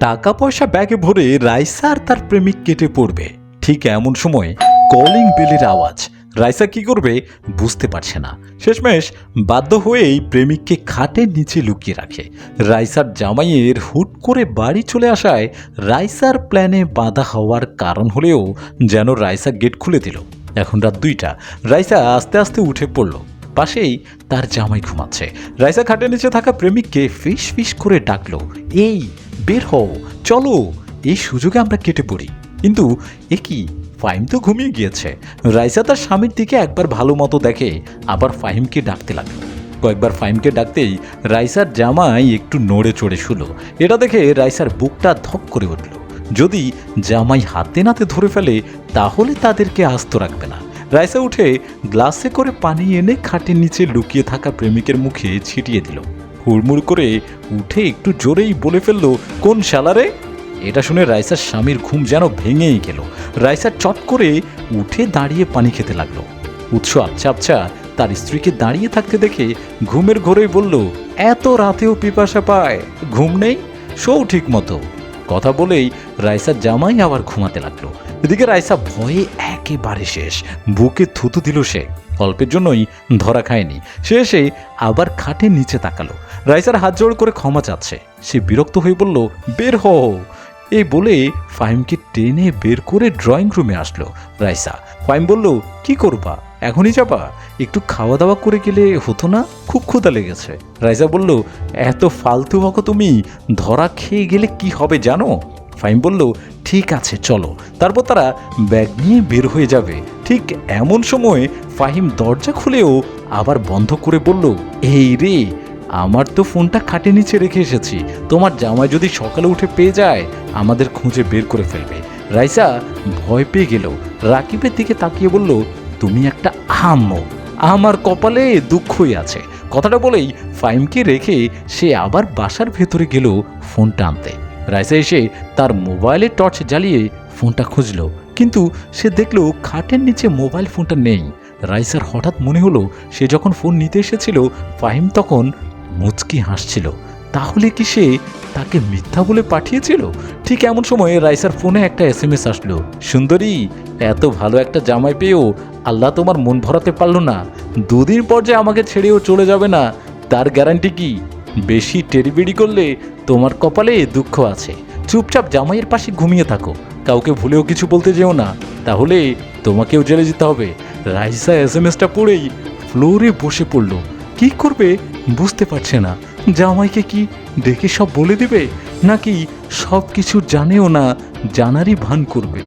টাকা পয়সা ব্যাগে ভরে রাইসা আর তার প্রেমিক কেটে পড়বে। ঠিক এমন সময় কলিং বেলের আওয়াজ। রাইসা কি করবে বুঝতে পারছে না। শেষমেশ বাধ্য হয়েই প্রেমিককে খাটের নিচে লুকিয়ে রাখে। রাইসার জামাইয়ের হুট করে বাড়ি চলে আসায় রাইসার প্ল্যানে বাধা হওয়ার কারণ হলেও যেন রাইসা গেট খুলে দিল। এখন রাত দুইটা। রাইসা আস্তে আস্তে উঠে পড়ল। পাশেই তার জামাই ঘুমাচ্ছে। রাইসা খাটের নিচে থাকা প্রেমিককে ফিস ফিস করে ডাকলো, এই বের হও। চলো, এই সুযোগে আমরা কেটে পড়ি। কিন্তু, এ কি? ফাহিম তো ঘুমিয়ে গিয়েছে। রাইসা তার স্বামীর দিকে একবার ভালো মতো দেখে, আবার ফাহিমকে ডাকতে লাগল। কয়েকবার ফাহিমকে ডাকতেই রাইসার জামাই একটু নড়ে চড়ে শুলো। এটা দেখে রাইসার বুকটা ধক করে উঠল। যদি জামাই হাতে নাতে ধরে ফেলে, তাহলে তাদেরকে আস্ত রাখবে না। রাইসা উঠে গ্লাসে করে পানি এনে খাটের নিচে লুকিয়ে থাকা প্রেমিকের মুখে ছিটিয়ে দিল। হুড়মুড় করে উঠে একটু জোরেই বলে ফেলল, কোন শালারে এটা শুনে রাইসার স্বামীর ঘুম যেন ভেঙেই গেল। রাইসা চট করে উঠে দাঁড়িয়ে পানি খেতে লাগল। উৎস আচ্ছা আচ্ছা তার স্ত্রীকে দাঁড়িয়ে থাকতে দেখে ঘুমের ঘোরেই বলল, এত রাতেও পিপাসা পায়, ঘুম নেই, শোও ঠিক মতো কথা বলেই রাইসার জামাই আবার ঘুমাতে লাগল। এদিকে রাইসা ভয়ে একেবারে শেষ, বুকে থুতু দিল সে। অল্পের জন্যই ধরা খায়নি, সে এসে আবার খাটের নিচে তাকালো। রাইসার হাত জোড় করে ক্ষমা চাচ্ছে। সে বিরক্ত হয়ে বলল, বের হও। এই বলে ফাহিমকে টেনে বের করে ড্রয়িং রুমে আসলো রাইসা। ফাহিম বলল, কি করবা? এখনই যাবা? একটু খাওয়া দাওয়া করে গেলে হতো না? খুব ক্ষুধা লেগেছে। রাইসা বলল, এত ফালতু বকো তুমি, ধরা খেয়ে গেলে কি হবে জানো? ফাহিম বলল, ঠিক আছে, চলো। তারপর তারা ব্যাগ নিয়ে বের হয়ে যাবে। ঠিক এমন সময় ফাহিম দরজা খুলেও আবার বন্ধ করে বলল, এই রে আমার তো ফোনটা খাটে নিচে রেখে এসেছি। তোমার জামাই যদি সকালে উঠে পেয়ে যায়, আমাদের খুঁজে বের করে ফেলবে। রাইসা ভয় পেয়ে গেল। রাকিবের দিকে তাকিয়ে বলল, তুমি একটা আহাম্ম আমার কপালে দুঃখই আছে। কথাটা বলেই ফাইমকে রেখে সে আবার বাসার ভেতরে গেল ফোনটা আনতে। রাইসা এসে তার মোবাইলে টর্চ জ্বালিয়ে ফোনটা খুঁজলো। কিন্তু সে দেখল খাটের নিচে মোবাইল ফোনটা নেই। রাইসার হঠাৎ মনে হলো, সে যখন ফোন নিতে এসেছিল, ফাহিম তখন মুচকি হাসছিল। তাহলে কি সে তাকে মিথ্যা বলে পাঠিয়েছিল? ঠিক এমন সময় রাইসার ফোনে একটা এস এম এস আসলো। সুন্দরী, এত ভালো একটা জামাই পেয়েও আল্লাহ তোমার মন ভরাতে পারল না। দুদিন পর যে আমাকে ছেড়েও চলে যাবে না, তার গ্যারান্টি কি? বেশি টেরিবিড়ি করলে তোমার কপালে দুঃখ আছে। চুপচাপ জামাইয়ের পাশে ঘুমিয়ে থাকো। কাউকে ভুলেও কিছু বলতে যেও না। তাহলে তোমাকেও জেলে যেতে হবে। রাইসা এস এম এসটা পড়েই ফ্লোরে বসে পড়ল। কি করবে? বুঝতে পারছে না। জামাইকে কি ডেকে সব বলে দেবে? নাকি সব কিছু জানেও না, জানারই ভান করবে?